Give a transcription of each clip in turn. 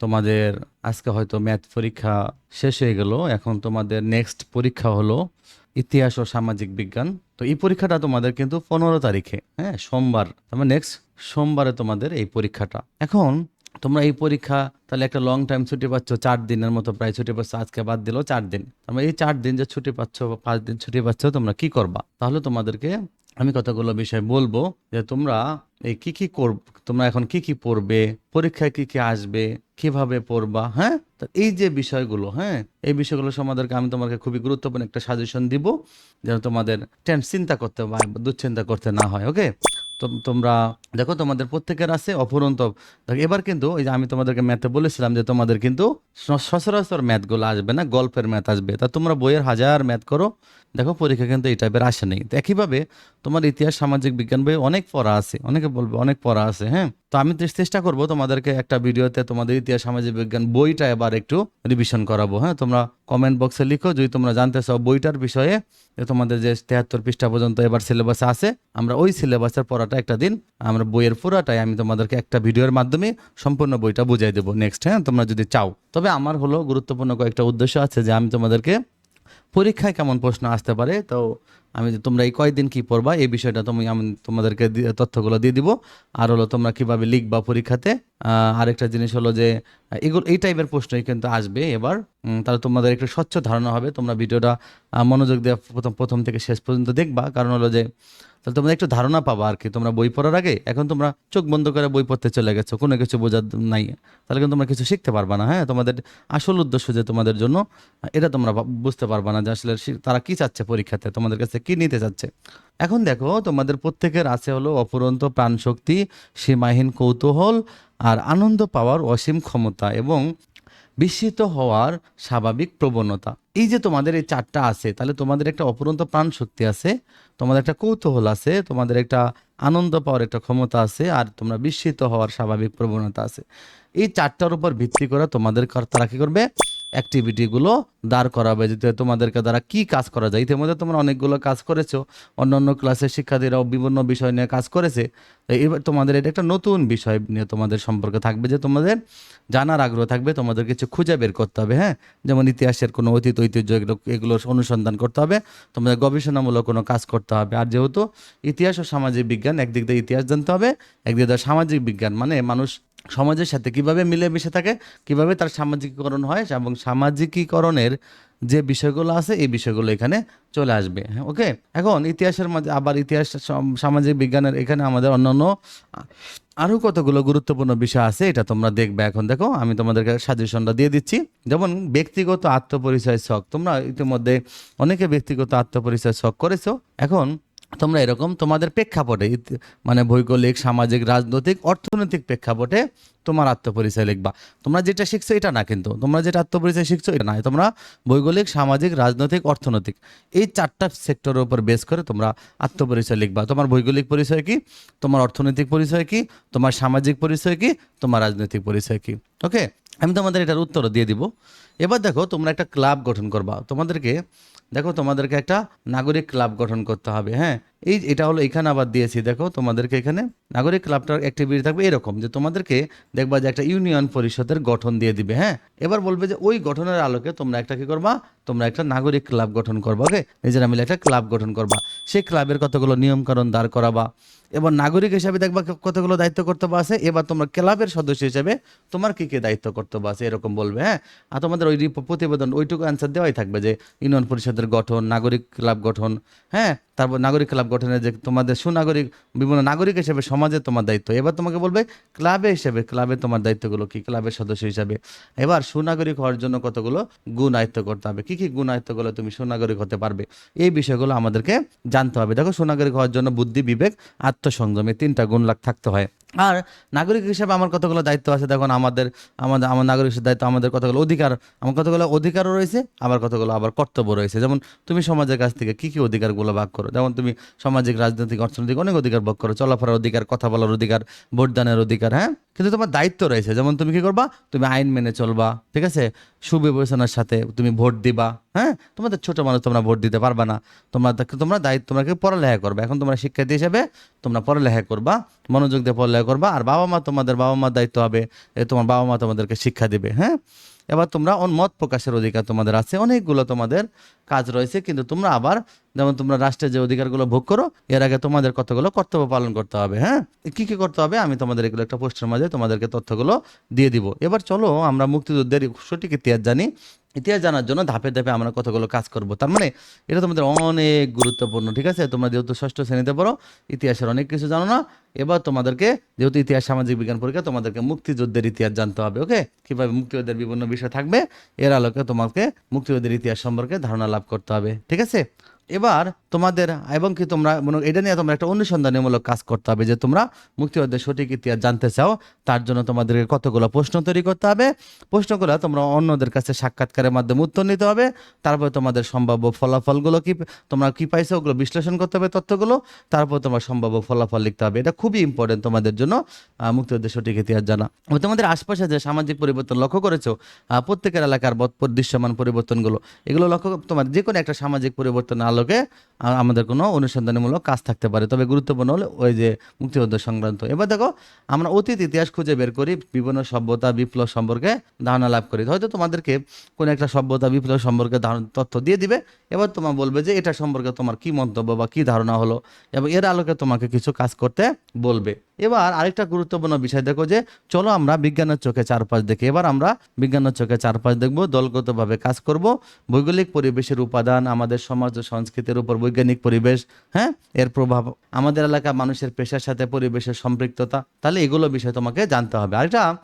তোমাদের আজকে হয়তো ম্যাথ পরীক্ষা শেষ হয়ে গেল। এখন তোমাদের নেক্সট পরীক্ষা হলো ইতিহাস ও সামাজিক বিজ্ঞান। তো এই পরীক্ষাটা তোমাদের কিন্তু পনেরো তারিখে হ্যাঁ সোমবার। তারপর নেক্সট সোমবারে তোমাদের এই পরীক্ষাটা। এখন তোমরা এই পরীক্ষা, তাহলে একটা লং টাইম ছুটি পাচ্ছ, চার দিনের মতো প্রায় ছুটি পাচ্ছ, আজকে বাদ দিলো চার দিন। তোমরা এই চার দিন যে ছুটি পাচ্ছ পাঁচ দিন ছুটি পাচ্ছ, তোমরা কি করবা? তাহলে তোমাদেরকে আমি কথাগুলো বিষয়ে বলব যে তোমরা এই কি কি কর, তোমরা এখন কি কি পড়বে, পরীক্ষায় কি কি আসবে, কীভাবে পড়বা হ্যাঁ? তো এই যে বিষয়গুলো হ্যাঁ? এই বিষয়গুলো সম্বন্ধে আমি তোমাকে খুবই গুরুত্বপূর্ণ একটা সাজেশন দিব, যেন তোমাদের টেন চিন্তা করতে বা দুশ্চিন্তা করতে না হয় ওকে তোমরা, দেখো তোমাদের প্রত্যেকের আছে অফুরন্ত দেখো, এবার কিন্তু ওই যে আমি তোমাদেরকে ম্যাথে বলেছিলাম যে তোমাদের কিন্তু সচরাচর ম্যাথগুলো আসবে না, গল্পের ম্যাথ আসবে। তা তোমরা বইয়ের হাজার ম্যাথ করো। দেখো পরীক্ষা কিন্তু এই টাইপের আসে নেই। একইভাবে তোমার ইতিহাস, সামাজিক বিজ্ঞান বই অনেক পড়া আছে, অনেকে বলবে অনেক পড়া আছে হ্যাঁ? তো আমি চেষ্টা করব তোমাদেরকে একটা ভিডিওতে তোমাদের ইতিহাস, সামাজিক বিজ্ঞান বইটা এবার একটু রিভিশন করাবো। হ্যাঁ তোমরা কমেন্ট বক্সে লিখো, যদি তোমরা জানতে চাও বইটার বিষয়ে তোমাদের যে তেহাত্তর পৃষ্ঠা পর্যন্ত এবার সিলেবাসে আছে, আমরা ওই সিলেবাসের পড়াটা একটা দিন, আমরা বইয়ের পুরাটাই আমি তোমাদেরকে একটা ভিডিওর মাধ্যমে সম্পূর্ণ বইটা বুঝাই দেবো। নেক্সট হ্যাঁ তোমরা যদি চাও। তবে আমার হলো গুরুত্বপূর্ণ কয়েকটা উদ্দেশ্য আছে যে আমি তোমাদেরকে পরীক্ষায় কেমন প্রশ্ন আসতে পারে, তো আমি তোমরা এই কয়দিন কি পড়বা, এই বিষয়টা তুমি আমি তোমাদেরকে তথ্যগুলো দিয়ে দিব। আর হলো তোমরা কীভাবে লিখবা পরীক্ষাতে আরেকটা জিনিস হলো যে এগুলো, এই টাইপের প্রশ্নই কিন্তু আসবে এবার। তাহলে তোমাদের একটু স্বচ্ছ ধারণা হবে, তোমরা ভিডিওটা মনোযোগ দিয়ে প্রথম প্রথম থেকে শেষ পর্যন্ত দেখবা। কারণ হলো যে, তাহলে তোমরা একটু ধারণা পাবা আর কি, তোমরা বই পড়ার আগে। এখন তোমরা চোখ বন্ধ করে বই পড়তে চলে গেছো, কোনো কিছু বোঝার নাই। তাহলে কিন্তু তোমরা কিছু শিখতে পারবা না হ্যাঁ? তোমাদের আসল উদ্দেশ্য যে তোমাদের জন্য এটা তোমরা বুঝতে পারবা না যে আসলে তারা কি চাচ্ছে পরীক্ষাতে? তোমাদের কাছে কি নিতে চাচ্ছে? এখন দেখো, তোমাদের প্রত্যেকের আছে হলো অপুরন্ত প্রাণশক্তি, সীমাহীন কৌতূহল আর আনন্দ পাওয়ার অসীম ক্ষমতা এবং বিস্মিত হওয়ার স্বাভাবিক প্রবণতা। এই যে তোমাদের এই চারটা আছে, তাহলে তোমাদের একটা অপরন্ত প্রাণ শক্তি আছে, তোমাদের একটা কৌতূহল আছে, তোমাদের একটা আনন্দ পাওয়ার একটা ক্ষমতা আছে আর তোমরা বিস্মিত হওয়ার স্বাভাবিক প্রবণতা আছে। এই চারটার উপর ভিত্তি করে তোমাদের তারা কি করবে? অ্যাক্টিভিটিগুলো দাঁড় করাবে, যে তোমাদেরকে দ্বারা কি কাজ করা যায়। ইতিমধ্যে তোমরা অনেকগুলো কাজ করেছ অন্য অন্য ক্লাসের শিক্ষার্থীরাও বিভিন্ন বিষয় নিয়ে কাজ করেছে। এবার তোমাদের এটা একটা নতুন বিষয় নিয়ে তোমাদের সম্পর্কে থাকবে, যে তোমাদের জানার আগ্রহ থাকবে, তোমাদের কিছু খুঁজে বের করতে হবে হ্যাঁ? যেমন ইতিহাসের কোনো অতীত, ঐতিহ্য এগুলো এগুলো অনুসন্ধান করতে হবে, তোমাদের গবেষণামূলক কোনো কাজ করতে হবে। আর যেহেতু ইতিহাস ও সামাজিক বিজ্ঞান, একদিক দিয়ে ইতিহাস জানতে হবে, একদিক দিয়ে সামাজিক বিজ্ঞান মানে মানুষ সমাজের সাথে কীভাবে মিলেমিশে থাকে, কীভাবে তার সামাজিকীকরণ হয় এবং সামাজিকীকরণের যে বিষয়গুলো আছে, এই বিষয়গুলো এখানে চলে আসবে। হ্যাঁ ওকে? এখন ইতিহাসের মাঝে আবার ইতিহাস সামাজিক বিজ্ঞানের এখানে আমাদের অন্যান্য আরও কতগুলো গুরুত্বপূর্ণ বিষয় আছে, এটা তোমরা দেখবে। এখন দেখো, আমি তোমাদেরকে সাজেশনটা দিয়ে দিচ্ছি। যেমন ব্যক্তিগত আত্মপরিচয় শখ, তোমরা ইতিমধ্যে অনেকে ব্যক্তিগত আত্মপরিচয় শখ করেছ। এখন তোমরা এরকম তোমাদের প্রেক্ষাপটে মানে ভৌগোলিক, সামাজিক, রাজনৈতিক, অর্থনৈতিক প্রেক্ষাপটে তোমার আত্মপরিচয় লিখবা। তোমরা যেটা শিখছো এটা না কিন্তু, তোমরা যেটা আত্মপরিচয় শিখছো এটা না তোমরা ভৌগোলিক, সামাজিক, রাজনৈতিক, অর্থনৈতিক এই চারটা সেক্টরের উপর বেস করে তোমরা আত্মপরিচয় লিখবা। তোমার ভৌগোলিক পরিচয় কি? তোমার অর্থনৈতিক পরিচয় কি? তোমার সামাজিক পরিচয় কি? তোমার রাজনৈতিক পরিচয় কি? ওকে আমি তোমাদের এটার উত্তরও দিয়ে দিব। এবার দেখো তোমরা একটা ক্লাব গঠন করবা। তোমাদেরকে দেখো তোমাদেরকে একটা নাগরিক ক্লাব গঠন করতে হবে হ্যাঁ? এই এটা হলো এখানে আবার দিয়েছি, দেখো তোমাদেরকে এখানে নাগরিক ক্লাবটার অ্যাক্টিভিটি থাকবে এরকম যে তোমাদেরকে দেখবা যে একটা ইউনিয়ন পরিষদের গঠন দিয়ে দিবে হ্যাঁ? এবার বলবে যে ওই গঠনের আলোকে তোমরা একটা কি করবা? তোমরা একটা নাগরিক ক্লাব গঠন করবা, ওকে? নিজেরা মিলে একটা ক্লাব গঠন করবা। সেই ক্লাবের কতগুলো নিয়মকানুন দাঁড় করাবা? এবার নাগরিক হিসাবে দেখবা কতগুলো দায়িত্ব কর্তব্য আছে। এবার তোমরা ক্লাবের সদস্য হিসাবে তোমার কি কি দায়িত্ব কর্তব্য আছে এরকম বলবে হ্যাঁ? আর তোমাদের ওই প্রতিবেদন, ওইটুকু অ্যান্সার দেওয়াই থাকবে যে ইউনিয়ন পরিষদের গঠন, নাগরিক ক্লাব গঠন হ্যাঁ? তারপর নাগরিক ক্লাব গঠনের যে তোমাদের সুনাগরিক, বিভিন্ন নাগরিক হিসেবে সমাজে তোমার দায়িত্ব। এবার তোমাকে বলবে, ক্লাবে হিসেবে, ক্লাবে তোমার দায়িত্বগুলো কি? ক্লাবের সদস্য হিসাবে। এবার সুনাগরিক হওয়ার জন্য কতগুলো গুণ আয়ত্ত করতে হবে? কী কী গুণ আয়ত্ত করলে তুমি সুনাগরিক হতে পারবে? এই বিষয়গুলো আমাদেরকে জানতে হবে। দেখো, সুনাগরিক হওয়ার জন্য বুদ্ধি, বিবেক, আত্মসংযম এই তিনটা গুণ লাগ, থাকতে হয়। আর নাগরিক হিসাবে আমার কতগুলো দায়িত্ব আছে, দেখুন, আমাদের আমাদের, আমার নাগরিক হিসেবে দায়িত্ব, আমাদের কতগুলো অধিকার, আমার কতগুলো অধিকারও রয়েছে আবার কতগুলো আবার কর্তব্য রয়েছে। যেমন, তুমি সমাজের কাছ থেকে কী কী অধিকারগুলো ভাগ করো? যেমন, তুমি সামাজিক, রাজনৈতিক, অর্থনৈতিক অনেক অধিকার ভাগ করো, চলাফেরার অধিকার, কথা বলার অধিকার, ভোটদানের অধিকার হ্যাঁ? কিন্তু তোমার দায়িত্ব রয়েছে। যেমন তুমি কি করবা? তুমি আইন মেনে চলবা, ঠিক আছে? সুবিবেচনার সাথে তুমি ভোট দিবা হ্যাঁ? তোমাদের ছোট মানুষ তোমরা ভোট দিতে পারবা না। তোমরা তোমরা দায়িত্ব তোমাকে পড়ালেখা করবে? এখন তোমরা শিক্ষার্থী হিসেবে তোমরা পড়ালেখা করবা, মনোযোগ দিয়ে পড়ালেখা করবা, আর বাবা মা তোমাদের বাবা মার দায়িত্ব হবে তোমার বাবা মা তোমাদেরকে শিক্ষা দিবে হ্যাঁ? এবার তোমরা মত প্রকাশের অধিকার তোমাদের আছে, অনেকগুলো তোমাদের কাজ রয়েছে, কিন্তু তোমরা আবার যেমন তোমরা রাষ্ট্রের যে অধিকারগুলো ভোগ করো, এর আগে তোমাদের কতগুলো কর্তব্য পালন করতে হবে হ্যাঁ? কী কী করতে হবে? আমি তোমাদের এগুলো একটা পোস্টের মাঝে তোমাদেরকে তথ্যগুলো দিয়ে দিব। এবার চলো আমরা মুক্তিযুদ্ধের সঠিক ইতিহাস জানি। ইতিহাস জানার জন্য ধাপে ধাপে আমরা কতগুলো কাজ করব। তার মানে এটা তোমাদের অনেক গুরুত্বপূর্ণ, ঠিক আছে? তোমরা যেহেতু ষষ্ঠ শ্রেণীতে পড়ো, ইতিহাসের অনেক কিছু জানো না, এবার তোমাদেরকে যেহেতু ইতিহাস, সামাজিক বিজ্ঞান পরীক্ষা, তোমাদেরকে মুক্তিযুদ্ধের ইতিহাস জানতে হবে, ওকে? কীভাবে মুক্তিযুদ্ধের বিভিন্ন বিষয় থাকবে, এর আলোকে তোমাকে মুক্তিযুদ্ধের ইতিহাস সম্পর্কে ধারণা লাভ করতে হবে, ঠিক আছে? এবার তোমাদের এবং কি তোমরা মনে এটা নিয়ে তোমরা একটা অনুসন্ধানমূলক কাজ করতে হবে যে তোমরা মুক্তিযুদ্ধের সঠিক ইতিহাস জানতে চাও তার জন্য তোমাদেরকে কতগুলো প্রশ্ন তৈরি করতে হবে। প্রশ্নগুলো তোমরা অন্যদের কাছে সাক্ষাৎকারের মাধ্যমে উত্তর নিতে হবে। তারপরে তোমাদের সম্ভাব্য ফলাফলগুলো কি তোমরা কি পাইছো ওগুলো বিশ্লেষণ করতে হবে তথ্যগুলো। তারপর তোমার সম্ভাব্য ফলাফল লিখতে হবে। এটা খুবই ইম্পর্টেন্ট তোমাদের জন্য আহ, মুক্তিযুদ্ধের সঠিক ইতিহাস জানা। তোমাদের আশপাশে যে সামাজিক পরিবর্তন লক্ষ্য করেছ প্রত্যেকের এলাকার দৃশ্যমান পরিবর্তনগুলো এগুলো লক্ষ্য তোমার যে কোনো একটা সামাজিক পরিবর্তনের আলোকে আমাদের কোনো অনুসন্ধানমূলক কাজ থাকতে পারে। তবে গুরুত্বপূর্ণ হলো ওই যে মুক্তিযুদ্ধ সংক্রান্ত। এবার দেখো, আমরা অতীত ইতিহাস খুঁজে বের করি, বিভিন্ন সভ্যতা, বিপ্লব সম্পর্কে ধারণা লাভ করি। হয়তো তোমাদেরকে কোনো একটা সভ্যতা, বিপ্লব সম্পর্কে তথ্য দিয়ে দিবে। এবার তোমার বলবে যে এটা সম্পর্কে তোমার কি মন্তব্য বা কি ধারণা হলো? এবং এর আলোকে তোমাকে কিছু কাজ করতে বলবে। এবার আরেকটা গুরুত্বপূর্ণ বিষয় দেখো যে, চলো আমরা বিজ্ঞানের চোখে চারপাশ দেখি। এবার আমরা বিজ্ঞানের চোখে চারপাশ দেখব, দলগতভাবে কাজ করব, ভৌগোলিক পরিবেশের উপাদান, আমাদের সমাজ ও সংস্কৃতির উপর বৈজ্ঞানিক পরিবেশ হ্যাঁ? এর প্রভাব। আমাদের এলাকা মানুষের পেশার সাথে পরিবেশের সম্পৃক্ততা, তাহলে এগুলো বিষয় তোমাকে জানতে হবে। আর এটা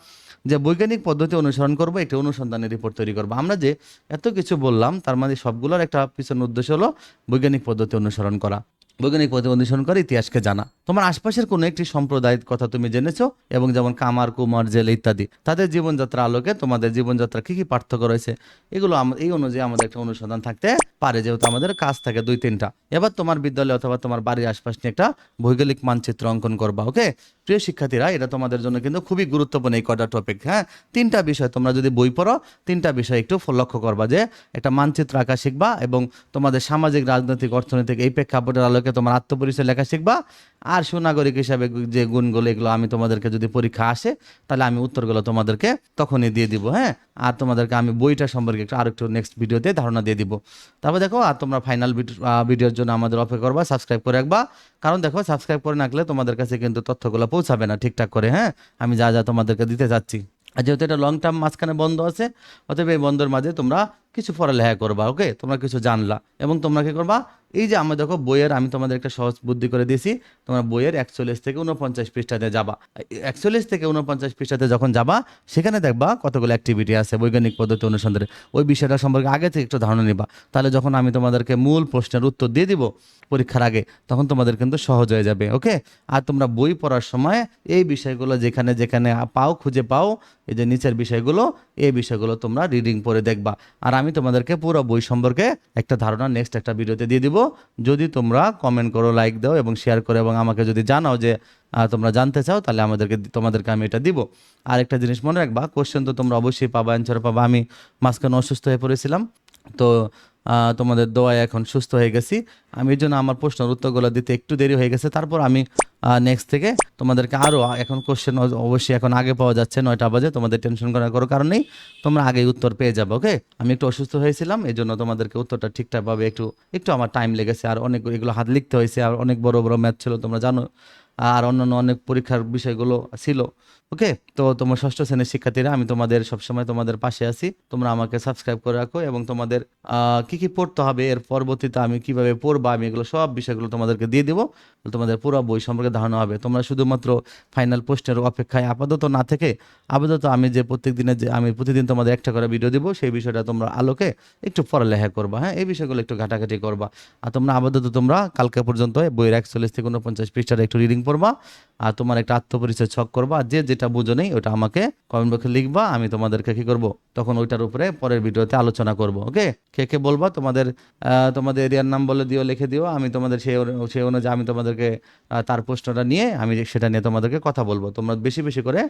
যে বৈজ্ঞানিক পদ্ধতি অনুসরণ করব একটি অনুসন্ধানের রিপোর্ট তৈরি করব। আমরা যে এত কিছু বললাম, তার মধ্যে সবগুলোর একটা পিছনের উদ্দেশ্য হলো বৈজ্ঞানিক পদ্ধতি অনুসরণ করা। বৈজ্ঞানিক পদ্ধতি অনুসরণ করে ইতিহাসকে জানা। তোমার আশপাশের কোনো একটি সম্প্রদায়ের কথা তুমি জেনেছো? এবং যেমন কামার, কুমার, জেল ইত্যাদি, তাদের জীবনযাত্রা আলোকে তোমাদের জীবনযাত্রা কি কি পার্থক্য রয়েছে? এগুলো এই অনুযায়ী আমাদের একটা অনুসন্ধান থাকতে পারে, যেহেতু আমাদের কাজ থাকে দুই, তিনটা। এবার তোমার বিদ্যালয় অথবা তোমার বাড়ির আশপাশ নিয়ে একটা ভৌগোলিক মানচিত্র অঙ্কন করবা, ওকে? প্রিয় শিক্ষার্থীরা, এটা তোমাদের জন্য কিন্তু খুবই গুরুত্বপূর্ণ এই কটা টপিক হ্যাঁ? তিনটা বিষয় তোমরা যদি বই পড়ো, তিনটা বিষয় একটু লক্ষ্য করবা যে একটা মানচিত্র আঁকা শিখবা এবং তোমাদের সামাজিক, রাজনৈতিক, অর্থনৈতিক এই প্রেক্ষাপটের আলোকে তোমার আত্মপরিচয় লেখা শিখবা। আর সুনাগরিক হিসাবে যে গুণগুলো এগুলো আমি তোমাদেরকে যদি পরীক্ষা আসে, তাহলে আমি উত্তরগুলো তোমাদেরকে তখনই দিয়ে দিব হ্যাঁ? আর তোমাদেরকে আমি বইটা সম্পর্কে একটু আর একটু নেক্সট ভিডিওতে ধারণা দিয়ে দিব। তারপর দেখো, আর তোমরা ফাইনাল ভিডিওর জন্য আমাদের অপেক্ষা করবা সাবস্ক্রাইব করে রাখবা। কারণ দেখো সাবস্ক্রাইব করে রাখলে তোমাদের কাছে কিন্তু তথ্যগুলো পৌঁছাবে না ঠিকঠাক করে হ্যাঁ? আমি যা যা তোমাদেরকে দিতে যাচ্ছি। আর যেহেতু এটা লং টার্ম মাঝখানে বন্ধ আছে, অতএব এই বন্ধের মাঝে তোমরা কিছু পড়ালেখা করবা ওকে তোমরা কিছু জানলা এবং তোমরা কি করবা? এই যে আমরা দেখো বইয়ের, আমি তোমাদের একটা সহজ বুদ্ধি করে দিয়েছি, তোমরা বইয়ের একচল্লিশ থেকে উনপঞ্চাশ পৃষ্ঠাতে যাবা। একচল্লিশ থেকে উনপঞ্চাশ পৃষ্ঠাতে যখন যাবা, সেখানে দেখবা কতগুলো অ্যাক্টিভিটি আছে, বৈজ্ঞানিক পদ্ধতি অনুসন্ধানে। ওই বিষয়টা সম্পর্কে আগে থেকে একটু ধারণা নিবা। তাহলে যখন আমি তোমাদেরকে মূল প্রশ্নের উত্তর দিয়ে দিব পরীক্ষার আগে, তখন তোমাদের কিন্তু সহজ হয়ে যাবে, ওকে? আর তোমরা বই পড়ার সময় এই বিষয়গুলো যেখানে যেখানে পাও, খুঁজে পাও, এই যে নিচের বিষয়গুলো, এই বিষয়গুলো তোমরা রিডিং পড়ে দেখবা। আর আমি তোমাদেরকে পুরো বই সম্পর্কে একটা ধারণা নেক্সট একটা ভিডিওতে দিয়ে দিব। যদি তোমরা কমেন্ট করো লাইক দাও এবং শেয়ার করো এবং আমাকে যদি জানাও যে তোমরা জানতে চাও, তাহলে আমাদেরকে তোমাদেরকে আমি এটা দিব। আর একটা জিনিস মনে রাখবা কোশ্চেন তো তোমরা অবশ্যই পাবা অ্যান্সার পাবা। আমি মাঝখানে অসুস্থ হয়ে পড়েছিলাম। তো তোমাদের দোয়ায় এখন সুস্থ হয়ে গেছি। আমি এই জন্য আমার প্রশ্নের উত্তরগুলো দিতে একটু দেরি হয়ে গেছে। তারপর আমি নেক্সট থেকে তোমাদেরকে আরও এখন কোশ্চেন অবশ্যই এখন আগে পাওয়া যাচ্ছে। নয়টা বাজে, তোমাদের টেনশন করার কোনো কারণ নেই। তোমরা আগেই উত্তর পেয়ে যাবে ওকে আমি একটু অসুস্থ হয়েছিলাম, এই জন্য তোমাদেরকে উত্তরটা ঠিকঠাকভাবে একটু একটু আমার টাইম লেগেছে। আর অনেক এগুলো হাত লিখতে হয়েছে, আর অনেক বড় বড় ম্যাথ ছিল, তোমরা জানো। আর অন্যান্য অনেক পরীক্ষার বিষয়গুলো ছিল, ওকে? তো তোমার ষষ্ঠ শ্রেণির শিক্ষার্থীরা, আমি তোমাদের সবসময় তোমাদের পাশে আছি। তোমরা আমাকে সাবস্ক্রাইব করে রাখো এবং তোমাদের কি কি পড়তে হবে, এর পরবর্তীতে আমি কীভাবে পড়বা, আমি এগুলো সব বিষয়গুলো তোমাদেরকে দিয়ে দিব। তোমাদের পুরো বই সম্পর্কে ধারণা হবে। তোমরা শুধুমাত্র ফাইনাল পোস্টের অপেক্ষায় আপাতত না থেকে আপাতত আমি যে প্রত্যেক দিনে যে, আমি প্রতিদিন তোমাদের একটা করে ভিডিও দিব, সেই বিষয়টা তোমরা আলোকে একটু পড়ালেখা করবা হ্যাঁ? এই বিষয়গুলো একটু ঘাটাঘাটি করবা। আর তোমরা আপাতত তোমরা কালকে পর্যন্ত বইয়ের একচল্লিশ থেকে উনপঞ্চাশ পৃষ্ঠার একটু রিডিং পড়বা আর তোমার একটা আত্মপরিচয় ছক করবা। যে যেটা বুঝো নেই, ওটা আমাকে কমেন্ট বক্সে লিখবা, আমি তোমাদেরকে কি করব? তখন ওইটার উপরে পরের ভিডিওতে আলোচনা করব ওকে কে কে বলবা? তোমাদের তোমাদের এরিয়ার নাম বলে দিও, লিখে দিও। আমি তোমাদের সেই সেই অনুযায়ী আমি তোমাদেরকে তার প্রশ্নটা নিয়ে আমি সেটা নিয়ে তোমাদেরকে কথা বলব। তোমরা বেশি বেশি করে